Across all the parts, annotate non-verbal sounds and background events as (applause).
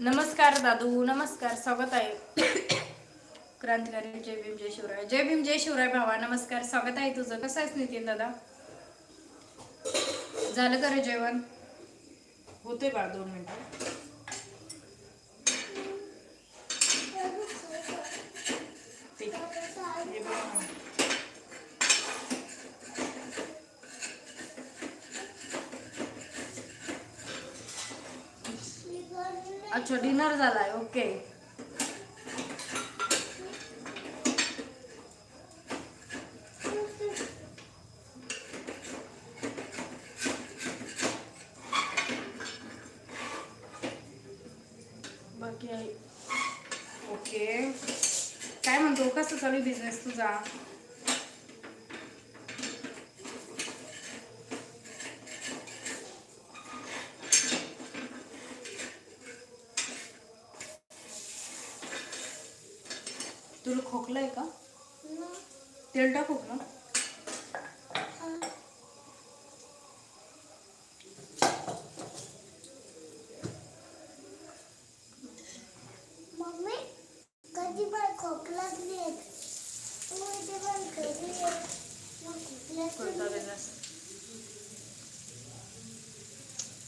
नमस्कार दादू नमस्कार स्वागत आहे. क्रांतिकारी जय भीम जय शिवराय. जय भीम जय शिवराय भावा नमस्कार स्वागत आहे तुझं. कसं आहेस नितीन दादा? झालं का रे जेवण? होते बा दोन मिनिटं. ठीक आहे. हे बघ ना. अच्छा डिनर झालाय ओके बाकी ओके काय म्हणतो कसं चालू बिझनेस तुझा? तुला खोकला आहे का? तेल टाकू का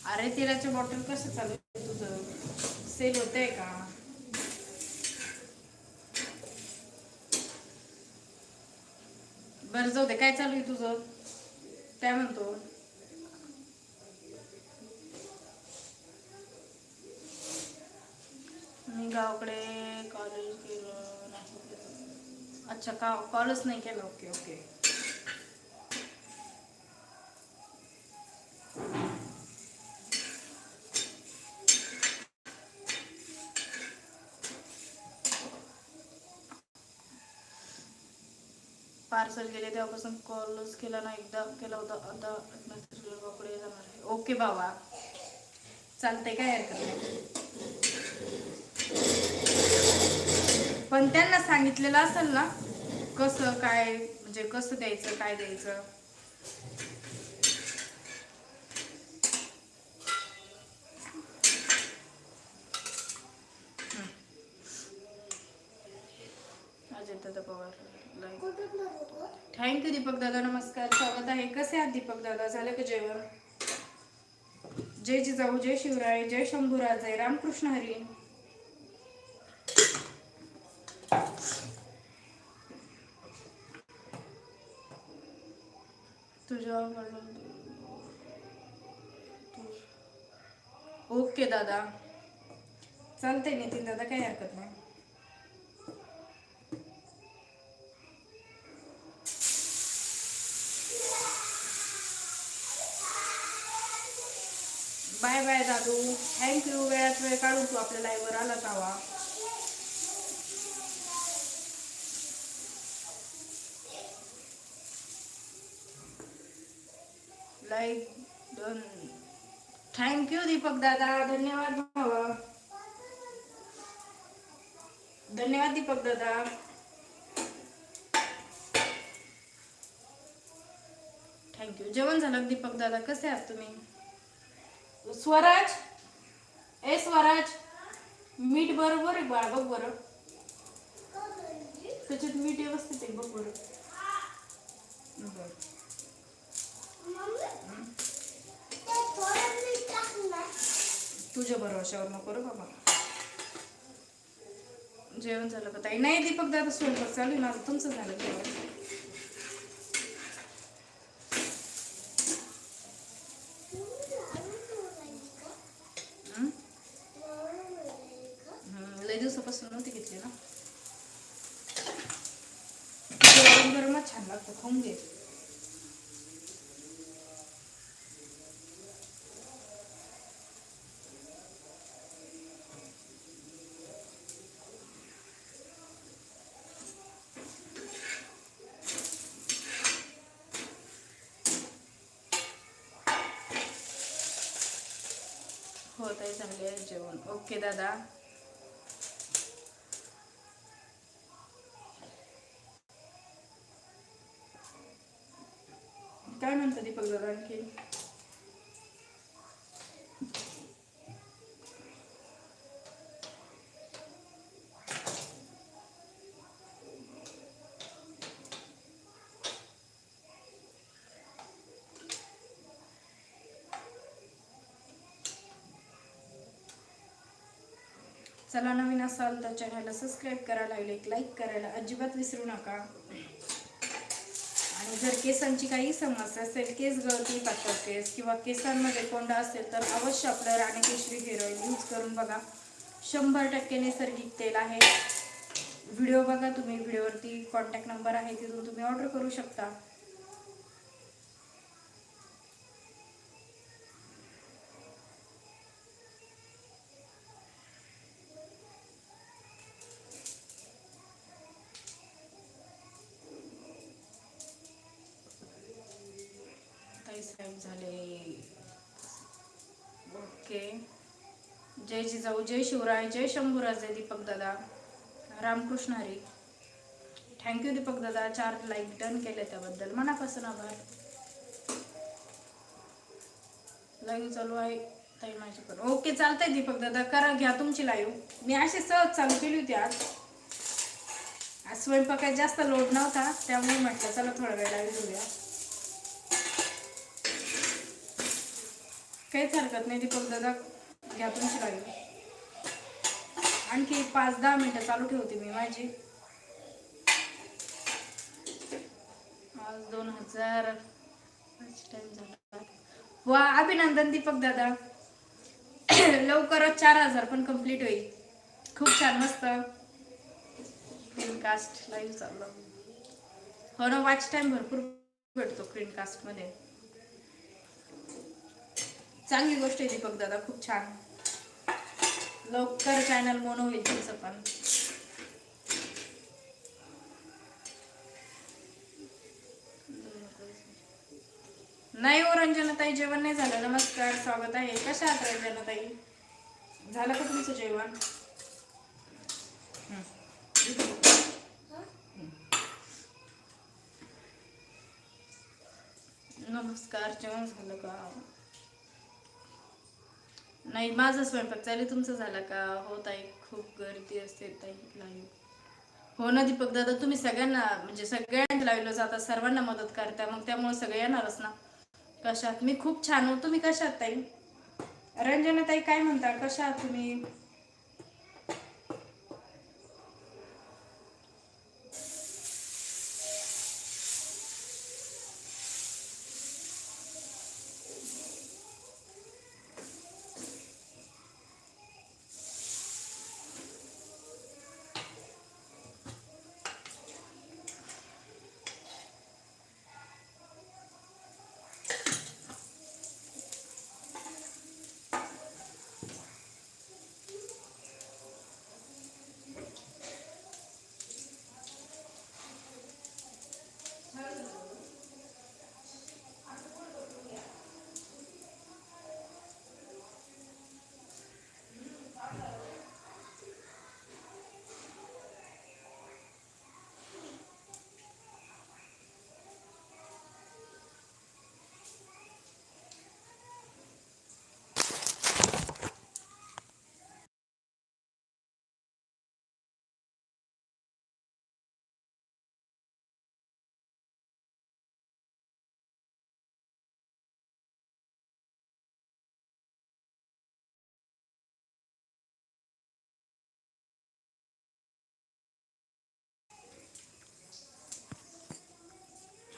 अरे तेलाच्या बॉटल कसं चालू आहे तुझं? सेल होतंय का? बरं जाऊ दे काय चालू आहे तुझं? काय म्हणतो? मी गावाकडे कॉलेज केलं नाही. अच्छा का कॉलच नाही केलं? ओके ओके पार्सल केले तेव्हापासून कॉलच केला ना एकदा केला होता आता गावाकडे जाणार आहे ओके बाबा. चालतंय काय हरकत नाही पण त्यांना सांगितलेलं असेल ना कसं काय म्हणजे कसं द्यायचं काय द्यायचं अजय दादा पवार लाईक कुठून नको? थँक्यू दीपक दादा नमस्कार. स्वागत आहे. कसे आहात दीपक दादा? झालं का जेवण? जय जिजाऊ जय शिवराय जय शंभूराज आहे रामकृष्ण हरी. तुझ्या ओके दादा. चालतंय नितीन दादा काही हरकत नाही. थँक्यू वेळात वेळ काढून तू आपल्या लाईव्हवर आला तावा लाईक दोन थँक्यू दीपक दादा. धन्यवाद भावा. धन्यवाद दीपक दादा. थँक्यू जेवण झालं दीपक दादा? कसे आहात तुम्ही? स्वराज? ए स्वराज मीठ बरोबर आहे बाळ बघ बरं. त्याच्यात मीठ व्यवस्थित आहे बघ बरं. बरं. तुझ्या भरवशावर नको रे बाबा. जेवण झालं का ताई? नाही दीपक दादा स्वयंपाक चालू आहे माझं तुमचं झालं जेवण मम्मी, लाडू बनवायची का? हं? लाडू बनवायची का? हं, लय दिवसापासून नव्हती घेतली ना जेवण गरमच छान लागतं खाऊन घे हो ताई चांगली जेवण. ओके दादा. टाकेल चला नवीन असाल तर चॅनलला सबस्क्राईब करायला लाईक करायला अजिबात विसरू नका. जर केसांची काही समस्या असेल केस गळती पातळ केस किंवा केसांमध्ये कोंडा असेल तर अवश्य आपलं राणी केशरी हेअर ऑइल यूज करून बघा. शंभर टक्के नैसर्गिक तेल आहे. व्हिडिओ बघा तुम्ही व्हिडिओवरती कॉन्टॅक्ट नंबर आहे तिथून तुम्ही ऑर्डर करू शकता. जय जिजाऊ जय शिवराय जय शंभूराजे दीपक दादा. रामकृष्ण हरी. थँक्यू दीपक दादा. चार लाईक डन केले त्याबद्दल. मनापासून आभार. लाईव्ह चालू आहे. ताई माझी पण. ओके चालतंय दीपक दादा. करा घ्या तुमची लाईव्ह मी अशी सहज चालू केली होती आज. आज स्वयंपाकात जास्त लोड नव्हता. त्यामुळे म्हटलं चला थोडा वेळ लाईव्ह घेऊया. काहीच हरकत नाही दीपक दादा. घ्या तुमची लाईव्ह आणखी पाच दहा मिनिटं चालू ठेवते मी माझी. आज दोन हजार टाइम झाला वा अभिनंदन दीपक दादा. (coughs) लवकरच चार हजार पण कंप्लीट होईल. खूप छान मस्त. स्क्रीनकास्ट लाईव्ह चाललं हो ना वॉच टाइम भरपूर भेटतो स्क्रीनकास्टमध्ये. चांगली गोष्ट आहे दीपक दादा खूप छान. लवकर चॅनल मोनो होईल तुमचं पण. नाही हो रंजनाताई जेवण नाही झालं. नमस्कार स्वागत आहे. कशा आहात रंजनाताई झालं का तुमचं जेवण? नमस्कार जेवण झालं का? नाही माझा स्वयंपाक चालू तुमचं झाला का? हो ताई खूप गर्दी असते ताई लाईव्ह हो ना दीपक दादा तुम्ही सगळ्यांना म्हणजे सगळ्यांना लाईव्हला जाता सर्वांना मदत करता मग त्यामुळे सगळे येणारच ना? कशात? मी खूप छान हो तुम्ही कशात ताई? रंजना ताई काय म्हणता? कशा आहात तुम्ही?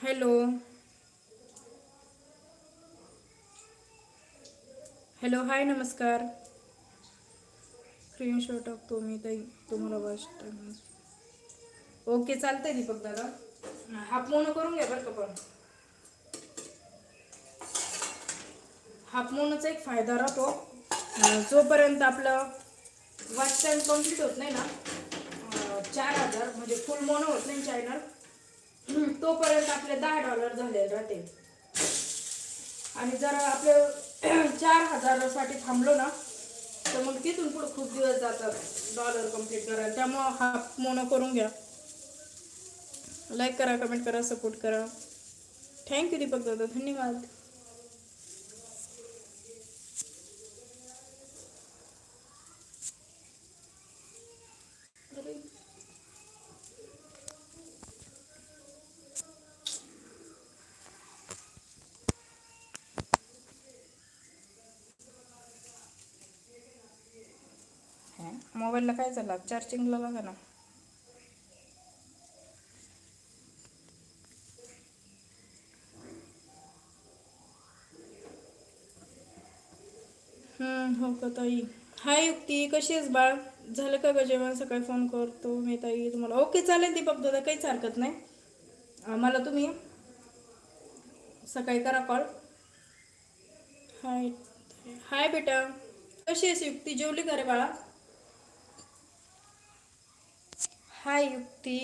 हॅलो. हॅलो हाय नमस्कार. स्क्रीनशॉट टाकतो मी ताई. तुम्हाला वाच ओके चालतंय दीपक दादा. हा पूर्ण करून घ्या बरं का पण. हाफ एक फायदा राहतो. जोपर्यंत आपलं वाच टाइम कंप्लीट होत नाही ना चार हजार म्हणजे फुल मोनो होत नाही चॅनल तोपर्यंत आपले दहा डॉलर झाले राहते. आणि जर आपले (clears throat) चार हजारासाठी थांबलो ना तर मग तिथून पुढे खूप दिवस जातात डॉलर कंप्लीट करायला. त्यामुळं हा मोनो करून घ्या. लाईक करा कमेंट करा सपोर्ट करा. थँक्यू दीपक दादा. धन्यवाद अरे. हं, मोबाईलला काय झाला? चार्जिंगला लागा ना. हम्म, हो का ताई? हाय युक्ती कशी आहेस बाळ? झालं का ग जेवण? सकाळी फोन करतो मी ताई तुम्हाला. ओके चालेल दीपक दादा काहीच हरकत नाही. मला तुम्ही सकाळी करा कॉल हाय हाय बेटा. कशी आहेस युक्ती? जेवली का रे बाळा? हाय युक्ती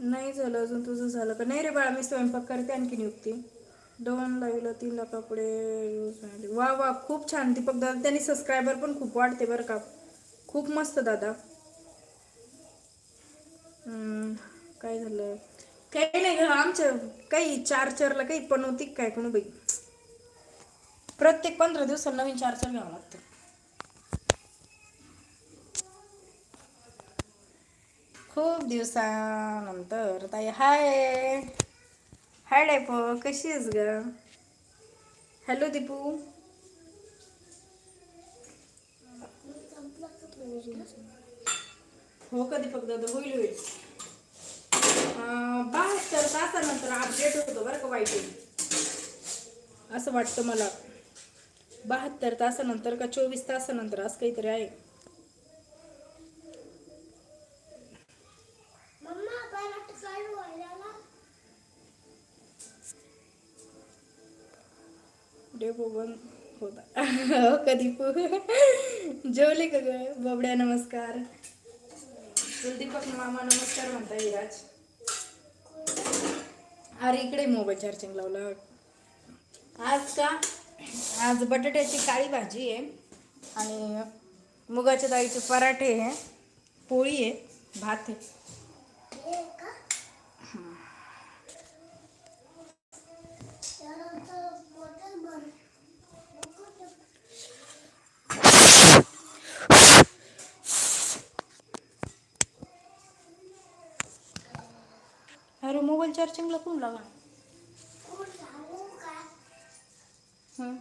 नाही झालं अजून तुझं झालं का? नाही रे बाळा मी स्वयंपाक करते आणखी नियुक्ती. दोन लाईव्हला तीन कपडे यूज झाले वा वा खूप छान. दीपक दादा त्यांनी सबस्क्रायबर पण खूप वाढते बरं का. खूप मस्त दादा. काय झालं? काही नाही ग आमच्या काही चार्जरला काही पण होती काय कोण बाई? प्रत्येक पंधरा दिवसाला नवीन चार्जर घ्यावं लागतं. खूप दिवसानंतर ताई हाय. हाय डायपो कशी आहेस ग? हॅलो दीपू. हो का दीपक दादा होईल होईल. बाहत्तर बहात्तर तासानंतर अपडेट होतो बरं का वाईट असं वाटतं मला. बहात्तर तासानंतर का चोवीस तासानंतर असं काहीतरी आहे. डेपो बंद होता. हो का दीपू जेवले का ग? बबड्या नमस्कार. चल दीपक मामा नमस्कार म्हणता विराज. अरे इकडे मोबाईल चार्जिंग लावला. आज का? आज बटाट्याची काळी भाजी आहे आणि मुगाच्या डाळीचे पराठे आहे पोळी आहे भात आहे हे का त्यानंतर बॉटल भर अरे मोबाईल चार्जिंगला कोण हं.